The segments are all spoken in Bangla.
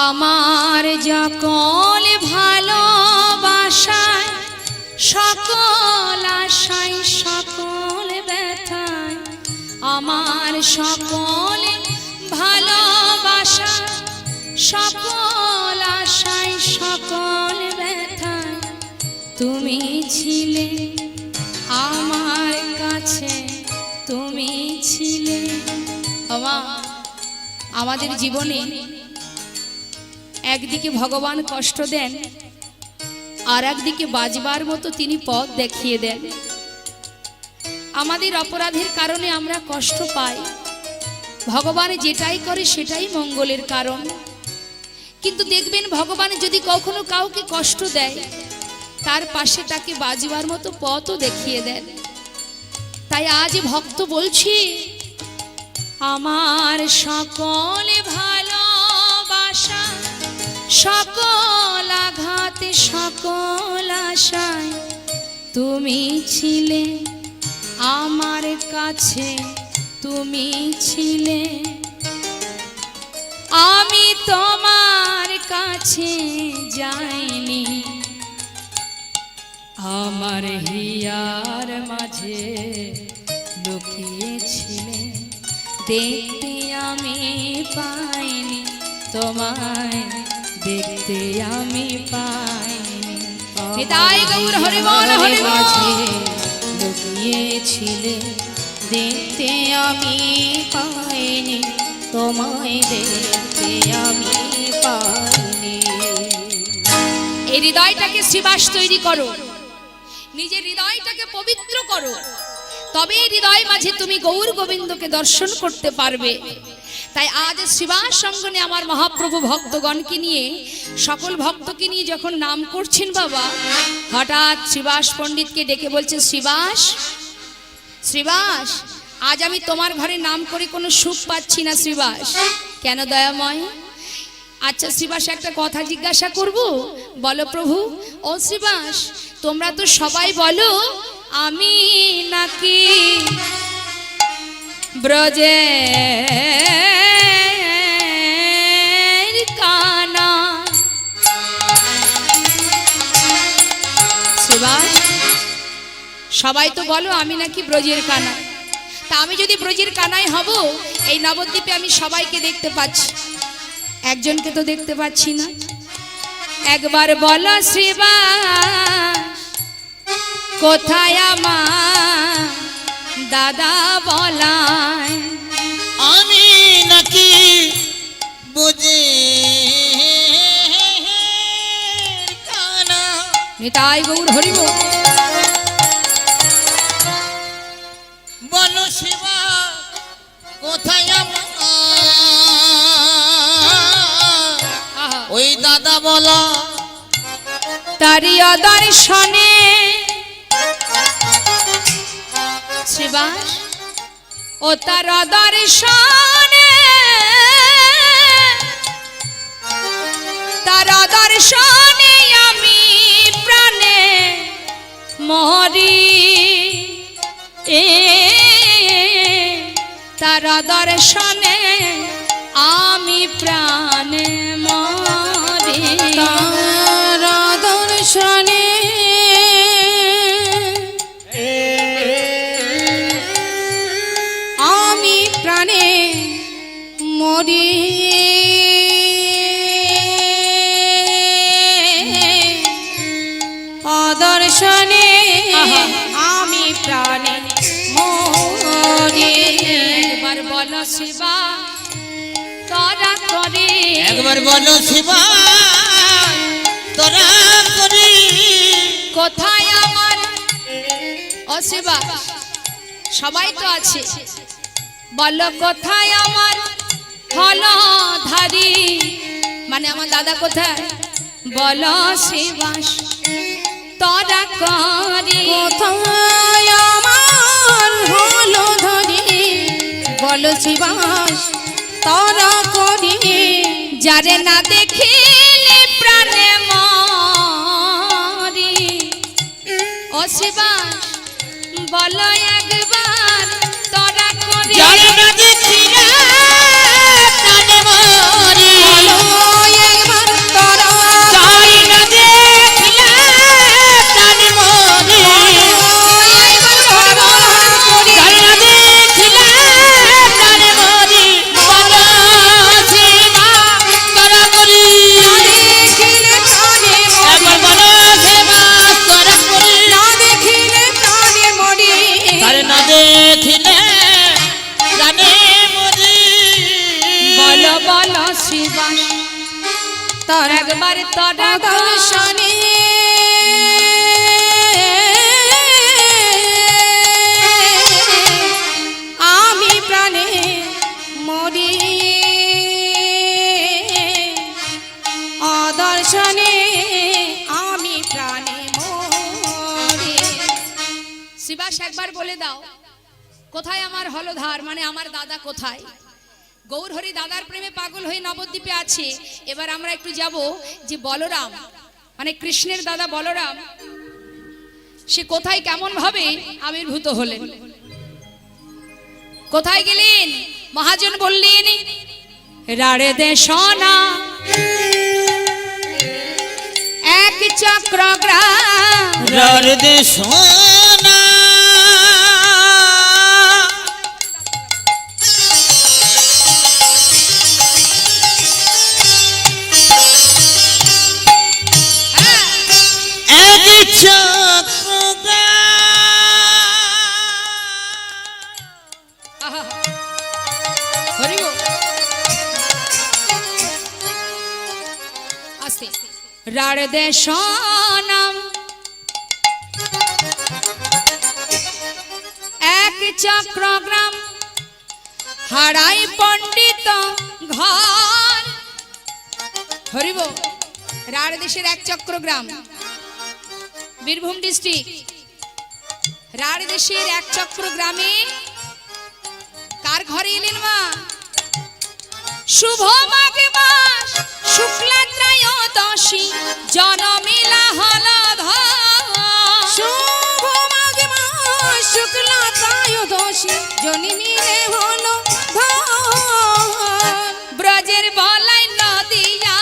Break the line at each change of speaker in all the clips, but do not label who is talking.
আমার যকল সকল ভালোবাসা, সকল আশায় সকল ব্যথায়। তুমি ছিলে আমার কাছে, তুমি ছিলে আমাদের জীবনে একদিকে ভগবান কষ্ট দেন, আর একদিকে বাজবার মতো তিনি পথ দেখিয়ে দেন। আমাদের অপরাধের কারণে আমরা কষ্ট পাই। ভগবান যেটাই করে সেটাই মঙ্গলের কারণ। কিন্তু দেখবেন ভগবান যদি কখনো কাউকে কষ্ট দেয়, তার পাশে তাকে বাজবার মতো পথও দেখিয়ে দেন। তাই আজ ভক্ত বলছি, আমার সকলে ভালোবাসা, সকল আঘাতে, সকল আশায় তুমি ছিলে আমার কাছে। তুমি ছিলে। আমি তোমার কাছে যাইনি। আমার হিয়ার মাঝে লুকিয়েছিলে। দেখতে আমি পাইনি তোমায় দেখতে আমি পাইনি। নিতাই গৌর হরি বল হরি
মাঝে লুকিয়েছিলে। দেখতে আমি পাইনি, তোমায় দেখতে আমি পাইনি।
এই হৃদয়টাকে শ্রীবাস তৈরি করো, নিজের হৃদয়টাকে পবিত্র করো। তবে হৃদয় মাঝে তুমি গৌর গোবিন্দকে দর্শন করতে পারবে। তাই আজ শ্রীবাস সঙ্গনে আমার মহাপ্রভু ভক্তগণকে নিয়ে, সকল ভক্তকে নিয়ে যখন নাম করছেন বাবা, হঠাৎ শ্রীবাস পণ্ডিতকে ডেকে বলছে শ্রীবাস শ্রীবাস, আজ আমি তোমার ঘরে নাম করে কোনো সুখ পাচ্ছি না শ্রীবাস। কেন দয়াময়? আচ্ছা শ্রীবাস, একটা কথা জিজ্ঞাসা করব? বলো প্রভু। ও শ্রীবাস, তোমরা তো সবাই বলো, আমি নাকি ব্রজে সবাই তো বলো আমি নাকি ব্রজের কানা। তা আমি যদি ব্রজের কানাই হব এই নবদ্বীপে আমি সবাইকে দেখতে পাচ্ছি। একজনকে তো দেখতে পাচ্ছি না। একবার বলো শ্রীবাস কোথায় আমার দাদা বলায়?
আমি নাকি বুঝি
নিতাই গৌর হরিব তারি দর্শনে। শ্রীবাস, ও তার দর্শনে। তার দর্শনে আমি প্রাণে মরি। এ, তার দর্শনে আমি প্রাণে মরি। শিবা তারা করে।
একবার বলো শিবা তোরা করি।
কোথায় আমার? ও শিবা সবাই তো আছে। বল কোথায় আমার? হল ধারি। মানে আমার দাদা কোথায়? বল শিবাস তোরা করি।
কোথায় বলো শিবাস তর করি
যারে না দেখিলে প্রাণে ও বলো একবার মানে কৃষ্ণের দাদা বলরাম, সে কোথায় কেমন ভাবে আবির্ভূত হলেন? কোথায় গেলেন? মহাজন বললেন, রাড়ে দে সোনা, এক চক্রগ্রাম
দে সোনা
রাড় দে সোনাম এক চক্রগ্রাম হারাই পণ্ডিত ঘর। হরিব রাড় দেশের এক চক্রগ্রাম। বীরভূম ডিস্ট্রিক্ট। রাড় দেশের এক চক্রগ্রামে কার ঘরে এলেন মা? শুভ মাঘ মাস। শুক্লা ত্রয়োদশী জনমিলা হল
শুক্লা ত্রয়োদশী জনিমিলে হলো
ব্রজের বলাই নদিয়া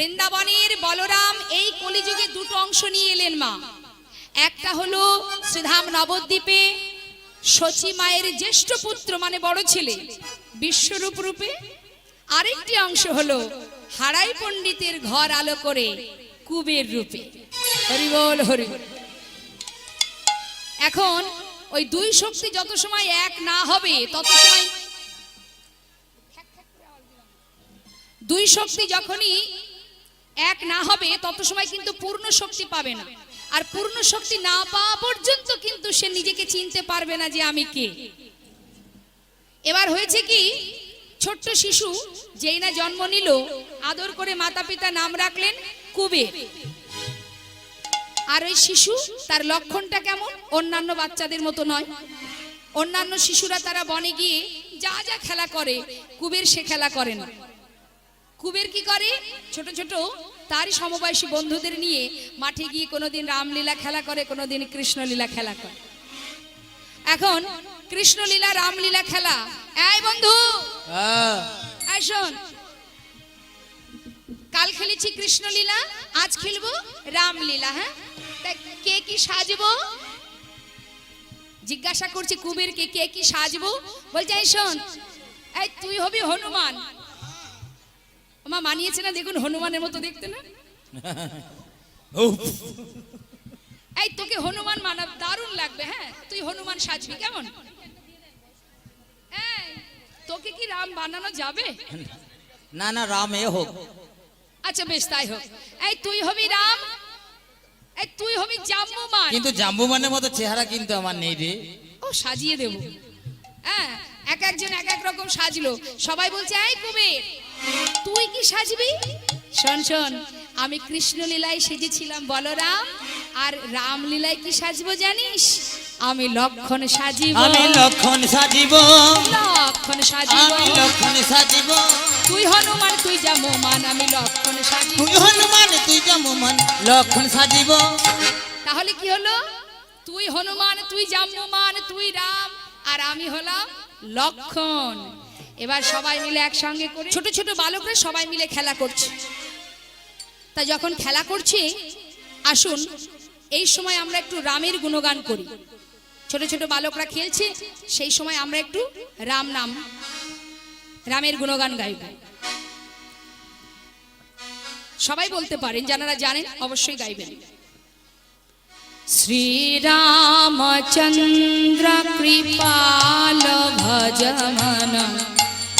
বৃন্দাবনের বলরাম এই কলিযুগে দুটো অংশ নিয়ে এলেন মা। একটা হলো শ্রীধাম নবদ্বীপে শচী মায়ের জ্যেষ্ঠ পুত্র মানে বড় ছেলে, বিশ্বরূপ রূপে। আরেকটি অংশ হলো হারাই পণ্ডিতের ঘর আলো করে কুবের রূপে। হরিবল হরিবল এখন ওই দুই শক্তি যত সময় এক না হবে, তত সময় দুই শক্তি যখনই এক না হবে, তত সময় কিন্তু পূর্ণ শক্তি পাবে না। আর পূর্ণ শক্তি না পাওয়া পর্যন্ত কিন্তু সে নিজেকে চিনতে পারবে না যে আমি কে। এবার হয়েছে কি, ছোট্ট শিশু যেই না জন্ম নিল, আদর করে মাতা পিতা নাম রাখলেন কুবের। আর ওই শিশু, তার লক্ষণটা কেমন? অন্যান্য বাচ্চাদের মতো নয়। অন্যান্য শিশুরা তারা বনে গিয়ে যা যা খেলা করে, কুবের সে খেলা করে না কুবের কি করে? ছোট ছোট তারই সমবয়সী বন্ধুদের নিয়ে মাঠে গিয়ে কোনোদিন রামলীলা খেলা করে কোনোদিন কৃষ্ণলীলা খেলা করে। এখন কৃষ্ণলীলা রামলীলা খেলা। এই বন্ধু
হ্যাঁ।
শোন। কাল খেলেছি কৃষ্ণলীলা আজ খেলব রামলীলা হ্যাঁ? কে কি সাজবো? জিজ্ঞাসা করছি কুবের কে কে কি সাজবো? বলছে এই শোন এই তুই হবি হনুমান। মা মানিয়েছে না দেখুন হনুমানের মতো দেখতে না? এই তোকে হনুমান মানা দারুণ লাগবে হ্যাঁ? তুই হনুমান সাজবি কেমন? তোকে কি রাম বানানো যাবে?
না না রাম এ হোক।
আচ্ছা বেশ তাই হোক। এই তুই হবি রাম? এই তুই হবি জাম্বুমান।
কিন্তু জাম্বুমানের মতো চেহারা কিন্তু আমার নেই রে।
ও সাজিয়ে দেব। হ্যাঁ এক একজন এক এক রকম সাজলো। সবাই বলছে এই কুবের তুই কি সাজবি? শোন শোন আমি কৃষ্ণলীলায় সেজেছিলাম বলরাম। আর রামলীলায় কি সাজবো জানিস? আমি লক্ষণ সাজিব।
আমি লক্ষণ সাজিব।
লক্ষণ সাজিব।
আমি লক্ষণ সাজিব।
তুই হনুমান তুই জাম্বুমান আমি লক্ষণ সাজিব।
তুই হনুমান তুই জাম্বুমান লক্ষণ সাজিব।
তাহলে কি হলো? তুই হনুমান তুই জাম্বুমান তুই রাম আর আমি হলাম লক্ষণ। এবার সবাই মিলে একসঙ্গে করে ছোট ছোট বালকরা সবাই মিলে খেলা করছে। তা যখন খেলা করছি, আসুন, এই সময় আমরা একটু রামের গুণগান করি। ছোট ছোট বালকরা খেলছে, সেই সময় আমরা একটু রাম নাম, রামের গুণগান গাইব। সবাই বলতে পারেন যারা জানেন, অবশ্যই গাইবেন। শ্রীরামচন্দ্র কৃপাল ভজমন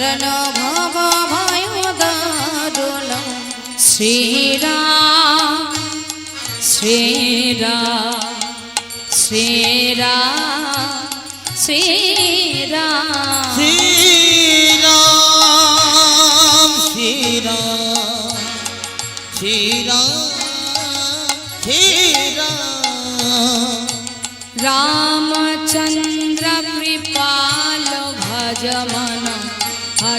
হরণ ভব
ভয় দারুণ
শ্রীরাম শ্রীরাম শ্রীরাম শ্রীরাম।
শ্রীরাম শ্রীরাম শ্রীরাম। শ্রীরাম
রামচন্দ্র কৃপাল
ভজমন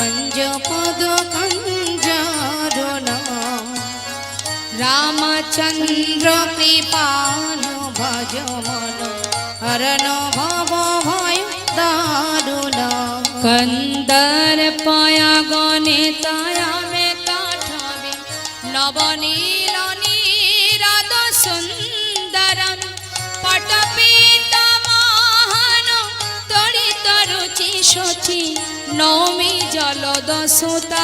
पद रामचन्द्र कृपानु भज मन हरण भव
भय दारुण कन्दर पया गणितया मे काठवि नवनील नीरद सुन्दरं पटपीत महान तरितरुचि शचि নৌমি জলদসুতাবরম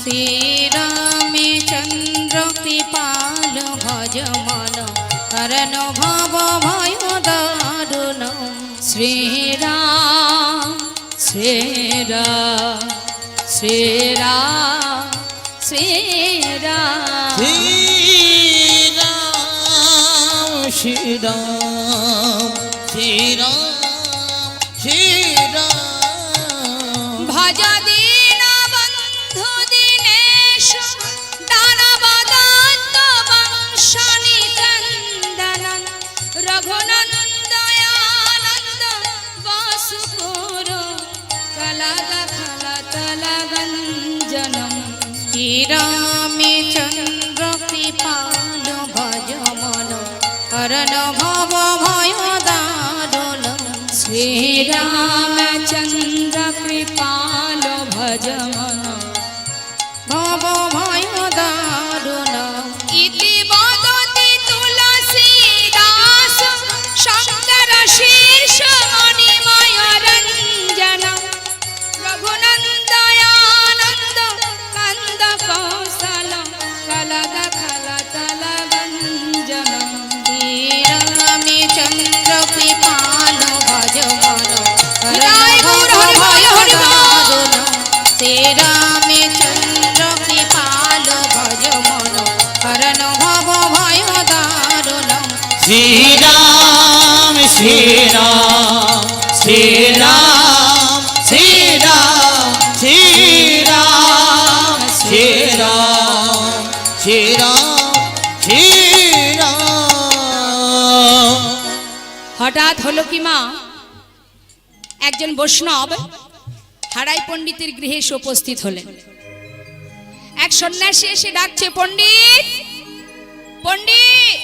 শ্রীরামে
চন্দ্র কৃপাল ভজমন হরণ ভব ভয় দারুণ
শ্রীরাম শ্রীরাম শ্রীরাম শ্রীরাম
শ্রীরাম শ্রীরাম
শ্রী শ্রীরামচন্দ্র কৃপাল ভজ মন, হরণ ভব ভয় দারুণ
শ্রীরামচন্দ্র কৃপাল ভজ মন, ভব ভয় দারুণ
ইতি বদতি তুলসী Das,
Shankar Shri Shri Ram, Shri Ram, Shri Ram, Shri
Ram, Shri Ram, Shri Ram, Shri Ram, Shri Ram.
হঠাৎ হলো কি মা একজন বৈষ্ণব হারাই পণ্ডিতের গৃহে এসে উপস্থিত হলেন। এক সন্ন্যাসী এসে ডাকছে, পণ্ডিত! পণ্ডিত!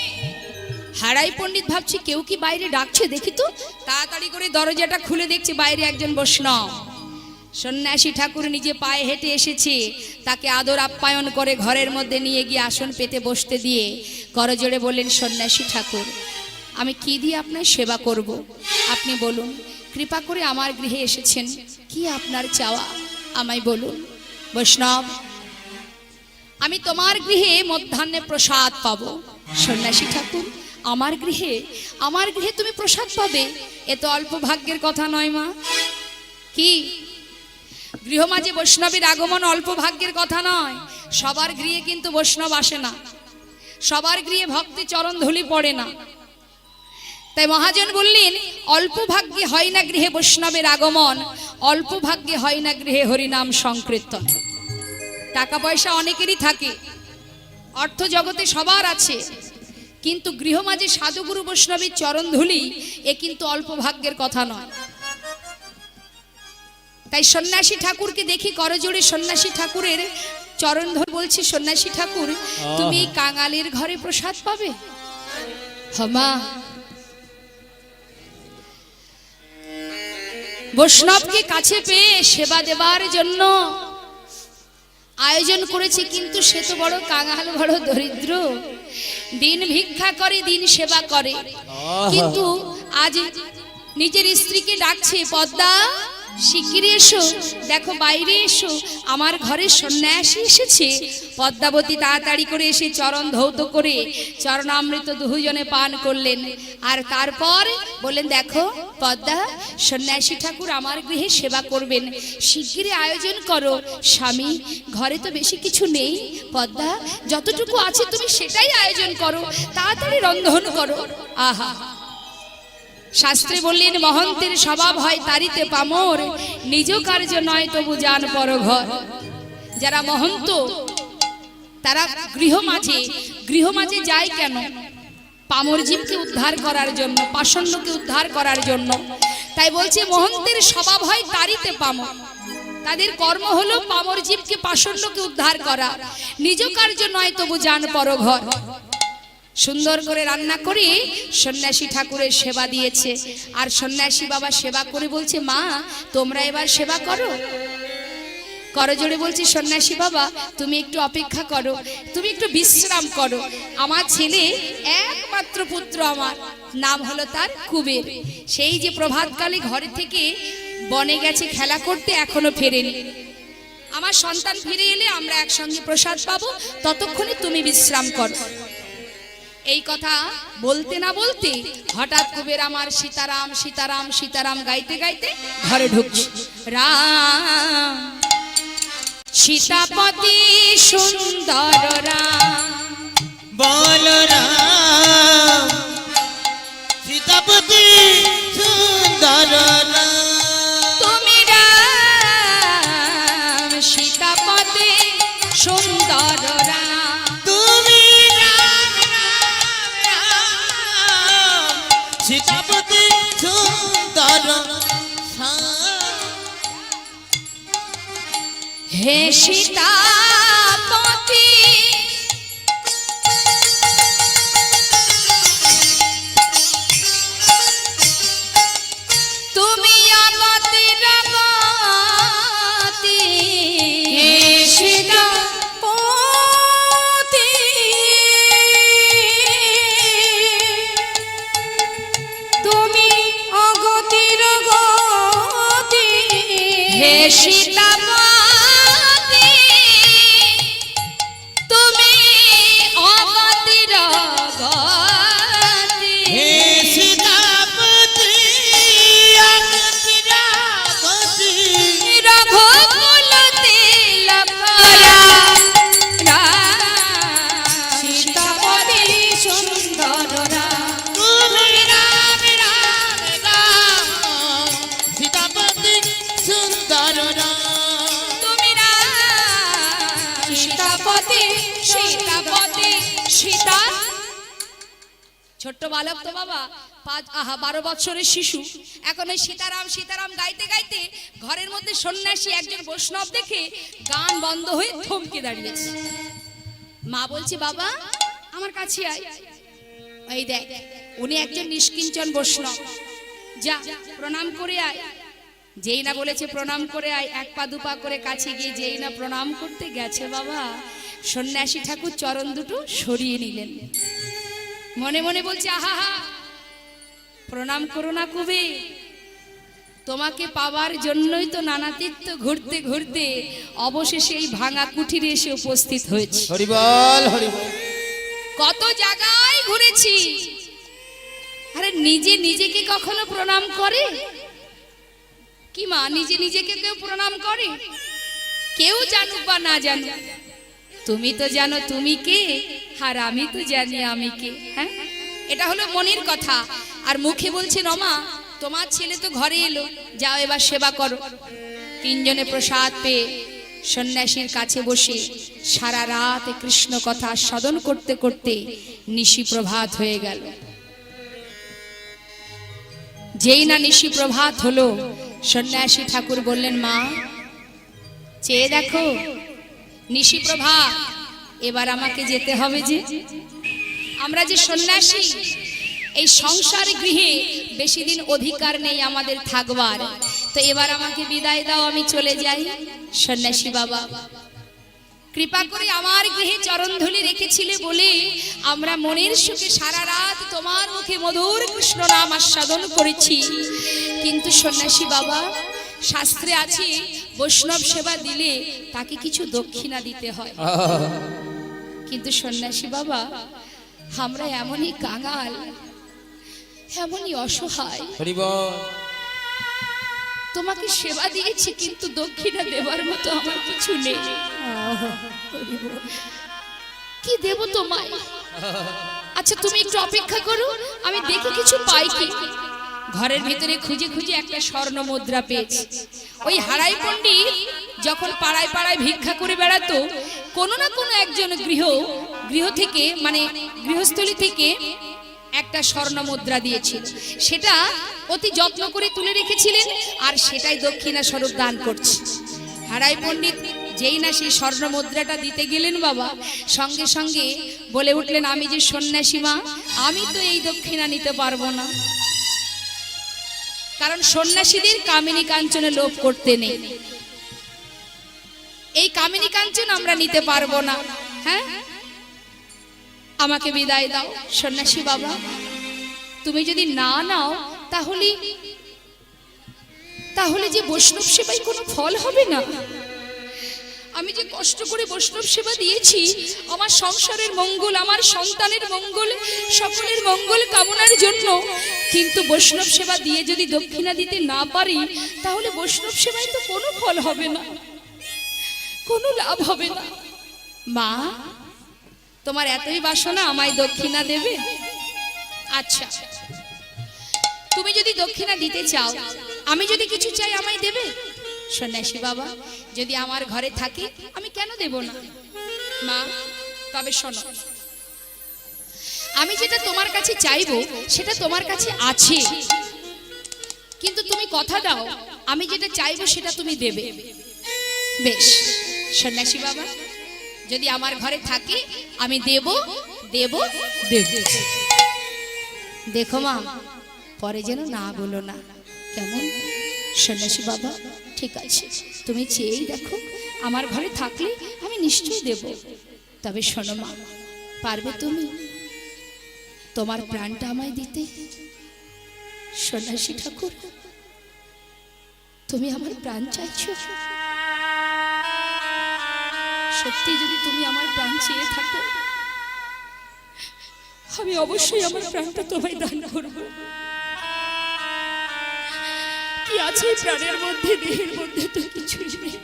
হারাই পণ্ডিত ভাবছি কেউ কি বাইরে ডাকছে দেখি তো। তাড়াতাড়ি করে দরজাটা খুলে দেখছে বাইরে একজন বৈষ্ণব। সন্ন্যাসী ঠাকুর নিজে পায়ে হেঁটে এসেছে। তাকে আদর আপ্যায়ন করে ঘরের মধ্যে নিয়ে গিয়ে আসন পেতে বসতে দিয়ে করজোড়ে বললেন, সন্ন্যাসী ঠাকুর, আমি কি দিয়ে আপনার সেবা করব? আপনি বলুন, কৃপা করে আমার গৃহে এসেছেন। কি আপনার চাওয়া? আমায় বলুন। বৈষ্ণব, আমি তোমার গৃহে মধ্যাহ্নে প্রসাদ পাবো। সন্ন্যাসী ঠাকুর, আমার গৃহে আমার গৃহে তুমি প্রসাদ পাবে? এ তো অল্প ভাগ্যের কথা নয় মা। কি? গৃহমাঝে বৈষ্ণবের আগমন অল্প ভাগ্যের কথা নয়। সবার গৃহে কিন্তু বৈষ্ণব আসে না। সবার গৃহে ভক্তি চরণ ধুলি পড়ে না। তাই মহাজন বললেন অল্প ভাগ্যে হয় না গৃহে বৈষ্ণবের আগমন অল্প ভাগ্যে হয় না গৃহে হরিনাম সংকীর্তন। টাকা পয়সা অনেকেরই থাকে অর্থ জগতে সবার আছে কিন্তু গৃহমাঝে সাধুগুরু বৈষ্ণবের চরণ ধুলি এ কিন্তু অল্প ভাগ্যের কথা নয়। তাই সন্ন্যাসী ঠাকুরকে দেখি করজোড়ে সন্ন্যাসী ঠাকুরের চরণ ধরে বলছি সন্ন্যাসী ঠাকুর তুমি কাঙালের ঘরে প্রসাদ পাবে? হমা বৈষ্ণবকে কাছে পেয়ে সেবা দেবার জন্য আয়োজন করেছে কিন্তু সে তো বড় কাঙাল বড় দরিদ্র। দিন ভিক্ষা করে দিন সেবা করে। কিন্তু আজ নিজের স্ত্রীকে ডাকছে পদ্মা শিগগিরি এসো। দেখো, বাইরে এসো। আমার ঘরে সন্ন্যাসী এসেছে। পদ্মাবতী তাড়াতাড়ি করে এসে চরণ ধৌত করে চরণামৃত দুজনে পান করলেন। আর তারপর বললেন, দেখো, পদ্মা, সন্ন্যাসী ঠাকুর আমার গৃহে সেবা করবেন। শিগগিরই আয়োজন করো। স্বামী, ঘরে তো বেশি কিছু নেই। পদ্মা, যতটুকু আছে তুমি সেটাই আয়োজন করো। তাড়াতাড়ি রন্ধন করো। আহা! শাস্ত্রে বললেন, মহন্তের স্বভাব হয় তারিতে পামর, নিজ কার্য নয় তবু যান পর ঘর যারা মহন্ত, তারা গৃহ মাঝে গৃহ মাঝে যায় কেন? পামর জীবকে উদ্ধার করার জন্য, পাষণ্ডকে উদ্ধার করার জন্য। তাই বলছে, মহন্তের স্বভাব হয় তারিতে পামর। তাদের কর্ম হলো পামর জীবকে পাষণ্ডকে উদ্ধার করা। নিজ কার্য নয় তবু যান পর ঘর সুন্দর করে রান্না করে সন্ন্যাসী ঠাকুরের সেবা দিয়েছে। আর সন্ন্যাসী বাবা সেবা করে বলছে, মা, তোমরা এবার সেবা করো। করজোড়ে বলছি, সন্ন্যাসী বাবা, তুমি একটু অপেক্ষা করো, তুমি একটু বিশ্রাম করো। আমার ছেলে একমাত্র পুত্র আমার, নাম হলো তার কুবের। সেই যে প্রভাতকালে ঘরে থেকে বনে গেছে, খেলা করতে এখনও ফেরেনি। আমার সন্তান ফিরে এলে আমরা একসঙ্গে প্রসাদ পাবো, ততক্ষণে তুমি বিশ্রাম করো। এই কথা বলতে না বলতে হঠাৎ কুবের আমার সীতারাম সীতারাম সীতারাম গাইতে গাইতে ঘরে ঢুকছে রাম, সীতাপতি সুন্দর রাম
বলরাম সীতাপতি সুন্দর রাম।
হে সীতাপতি। তুমি হে সীতাপতি।
তুমি অগতির গতি
হে সীতাপতি। বালক তো বাবা, পাঁচ, আহা, বারো বছরের শিশু। এখন ওই সীতারাম সীতারাম গাইতে গাইতে ঘরের মধ্যে সন্ন্যাসী একজন বৈষ্ণব দেখে গান বন্ধ হয়ে থমকে দাঁড়িয়েছে। মা বলছে, বাবা, আমার কাছে আয়। এই দেখ, উনি একজন নিষ্কিঞ্চন বৈষ্ণব। যা, প্রণাম করে আয়। যেই না বলেছে প্রণাম করে আয়, এক পা দুপা করে কাছে গিয়ে যেই না প্রণাম করতে গেছে বাবা, সন্ন্যাসী ঠাকুর চরণ দুটো সরিয়ে নিলেন। মনে মনে বলছে আহা হা প্রণাম করো না কবে। তোমাকে পাওয়ার জন্যই তো নানা তীর্থ ঘুরতে ঘুরতে অবশেষে এই ভাঙা কুঠিরে এসে উপস্থিত হয়েছে।
হরিবল হরিবল।
কত জায়গায় ঘুরেছি। আরে নিজে নিজেকে কখনো প্রণাম করে? কি মা নিজে নিজেকে কেউ প্রণাম করে? কেউ জানুক বা না জানুক। তুমি তো জানো তুমি কে, আর আমি তো জানি আমি কে হ্যাঁ? এটা হলো মনের কথা। আর মুখে বলছে, রমা, তোমার ছেলে তো ঘরে এলো, যাও এবার সেবা করো। তিনজনে প্রসাদ পেয়ে সন্ন্যাসীর কাছে বসে সারা রাত কৃষ্ণ কথা সাধন করতে করতে নিশি প্রভাত হয়ে গেল। যেই না নিশি প্রভাত হলো, সন্ন্যাসী ঠাকুর বললেন, মা, চেয়ে দেখো নিশি প্রভাত এবার আমাকে যেতে হবে যে। আমরা যে সন্ন্যাসী, এই সংসার গৃহে বেশি দিন অধিকার নেই আমাদের থাকবার। তো এবার আমাকে বিদায় দাও, আমি চলে যাই। সন্ন্যাসী বাবা, কৃপা করে আমার গৃহে চরণধুলি রেখেছিলে বলে আমরা মনের সুখে সারা রাত তোমার মুখে মধুর কৃষ্ণ নাম আস্বাদন করেছি। কিন্তু সন্ন্যাসী বাবা শাস্ত্রে আছে বৈষ্ণব সেবা দিলে তাকে কিছু দক্ষিণা দিতে হয়। কিন্তু সন্ন্যাসী বাবা আমরা এমনই কাঙাল এমনই অসহায়। তোমাকে সেবা দিয়েছি কিন্তু দক্ষিণা দেবার মতো আমার কিছু নেই। কি দেব তোমায়? আচ্ছা তুমি একটু অপেক্ষা করো আমি দেখি কিছু পাই কি। ঘরের ভিতরে খুঁজে খুঁজে একটা স্বর্ণ মুদ্রা পেয়েছি। ওই হারাই পণ্ডিত যখন পাড়ায় পাড়ায় ভিক্ষা করে বেড়াতো, কোনো না কোনো একজন গৃহ গৃহ থেকে মানে গৃহস্থলী থেকে একটা স্বর্ণ মুদ্রা দিয়েছিল। সেটা অতি যত্ন করে তুলে রেখেছিলেন আর সেটাই দক্ষিণা স্বরূপ দান করছে। হারাই পণ্ডিত যেই না সেই স্বর্ণ মুদ্রাটা দিতে গেলেন বাবা, সঙ্গে সঙ্গে বলে উঠলেন, আমি যে সন্ন্যাসী মা, আমি তো এই দক্ষিণা নিতে পারব না। কারণ সন্ন্যাসীদের কামিনী কাঞ্চনে লোভ করতে নেই। এই কামিনী কাঞ্চন আমরা নিতে পারব না। হ্যাঁ? আমাকে বিদায় দাও, সন্ন্যাসী বাবা। তুমি যদি না নাও, তাহলে তাহলে যে বৈষ্ণব সেবায় কোনো ফল হবে না? আমি যে কষ্ট করে বৈষ্ণব সেবা দিয়েছি, আমার সংসারের মঙ্গল, আমার সন্তানের মঙ্গল, সকলের মঙ্গল কামনার জন্য। কিন্তু বৈষ্ণব সেবা দিয়ে যদি দক্ষিণা দিতে না পারি, তাহলে বৈষ্ণব সেবায় তো কোনো ফল হবে না, কোনো লাভ হবে না। মা, তোমার এতই বাসনা আমায় দক্ষিণা দেবে? আচ্ছা তুমি যদি দক্ষিণা দিতে চাও, আমি যদি কিছু চাই আমায় দেবে? সন্ন্যাসী বাবা, যদি আমার ঘরে থাকে, আমি কেন দেব না? মা, তবে শোনো। আমি যেটা তোমার কাছে চাইব, সেটা তোমার কাছে আছে। কিন্তু তুমি কথা দাও, আমি যেটা চাইব, সেটা তুমি দেবে। বেশ, সন্ন্যাসী বাবা, যদি আমার ঘরে থাকে, আমি দেব দেব দেব। দেখো মা, পরে যেন না বলো না। কেমন? সন্ন্যাসী বাবা ঠিক আছে। তুমি চেয়েই দেখো, আমার ঘরে থাকলে আমি নিশ্চয়ই দেব। তবে শোনো মা, পারবে তুমি? তোমার প্রাণটা আমায় দিতে। সন্ন্যাসী ঠাকুর, তুমি আমার প্রাণ চাইছ? সত্যি যদি তুমি আমার প্রাণ চেয়ে থাকো, আমি অবশ্যই আমার প্রাণটা তোমায় দান করব। কি আছে প্রাণের মধ্যে দেহের মধ্যে? তো কিছুই নেই।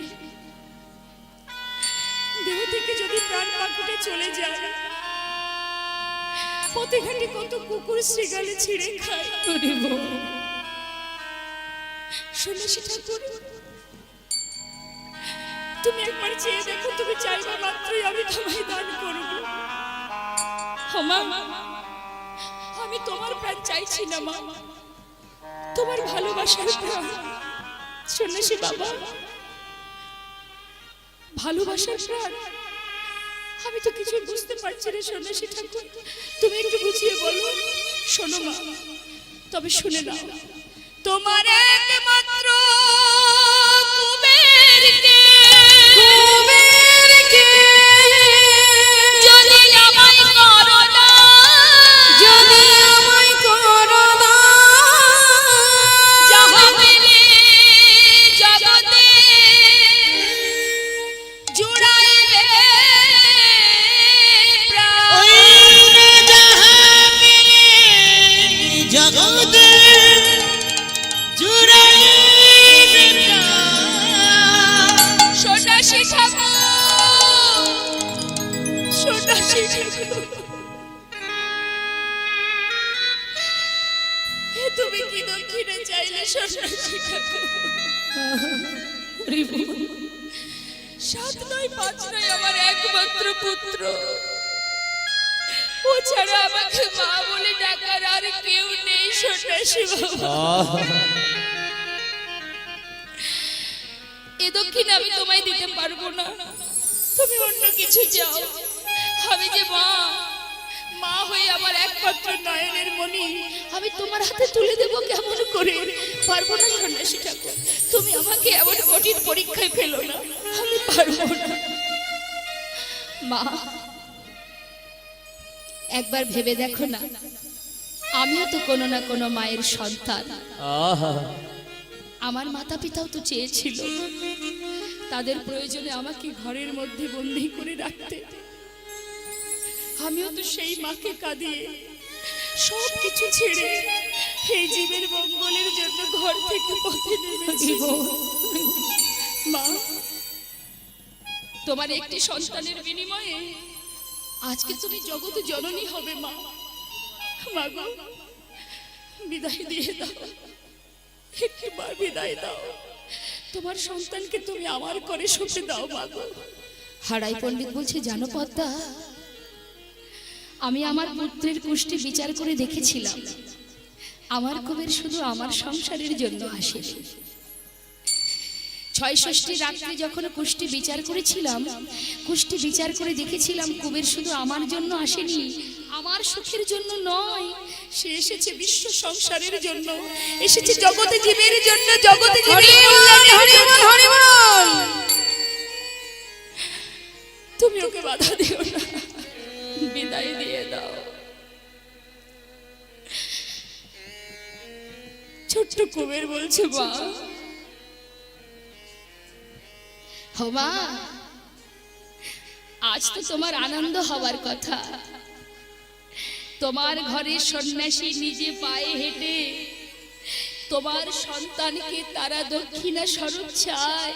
দেহ থেকে যদি প্রাণ পাখিটা চলে যায় পথে ঘাটে কত কুকুর শ্রীগালে ছিঁড়ে খায়। করিব সন্ন্যাসী ঠাকুর তুমি একবার চেয়ে দেখো তুমি চাইবা মাত্রই আমি তোমায় দান করব। আমি তোমার প্রাণ চাইছি না মা। তোমার ভালোবাসার প্রাণ। সন্ন্যাসী বাবা। ভালোবাসার প্রাণ। আমি তো কিছু বুঝতে পারছি না সন্ন্যাসী ঠাকুর। তুমি একটু বুঝিয়ে বলো। শোনো মা, তবে শুনে না তোমার একমাত্র তুমি কি দক্ষিণে চাইলে সন্ন্যাসী ঠাকুর? পুত্র। ও ছাড়া আমাকে মা বলে ডাকার আর কেউ নেই সন্ন্যাসী বাবা এ দক্ষিণ আমি তোমায় দিতে পারব না। তুমি অন্য কিছু চাও। আমি যে মা মা হয়ে আমার একমাত্র নয়নের মণি আমি তোমার হাতে তুলে দেব কেমন করে? পারব না সন্ন্যাসী ঠাকুর। তুমি আমাকে এমন কঠিন পরীক্ষায় ফেলো না। আমি পারব না। মা একবার ভেবে দেখো না আমিও তো কোনো না কোনো মায়ের সন্তান। আমার মাতা পিতাও তো চেয়েছিল তাদের প্রয়োজনে আমাকে ঘরের মধ্যে বন্দি করে রাখতে। আমিও তো সেই মাকে কাঁদিয়ে সব কিছু ছেড়ে এই জীবের মঙ্গলের জন্য ঘর থেকে পথে নেমেছি। মা তোমার একটি সন্তানের বিনিময়ে আজকে তুমি জগৎ জননী হবে, মা। মা গো, বিদায় দিয়ে দাও। একটিবার বিদায় দাও। তোমার সন্তানকে তুমি আমার করে শুতে দাও বাবা হারাই পণ্ডিত বলছে, জানো পদ্মা, আমি আমার পুত্রের কুষ্টি বিচার করে দেখেছিলাম। আমার কবির শুধু আমার সংসারের জন্য আসে। ছয় ষষ্ঠী রাত্রে যখন কুষ্টি বিচার করেছিলাম কুষ্টি বিচার করে দেখেছিলাম কুবের শুধু আমার জন্য আসেনি আমার সুখের জন্য নয় সে এসেছে বিশ্ব সংসারের জন্য এসেছে জগতে জীবের জন্য জগতে। তুমি ওকে বাধা দিও না বিদায় দিয়ে দাও ছোট্ট কুবের বলছে মা হো মা আজ তো তোমার আনন্দ হওয়ার কথা। তোমার ঘরে সন্ন্যাসী নিজে পায়ে হেঁটে, তোমার সন্তানকে তারা দক্ষিণা স্বরূপ চায়।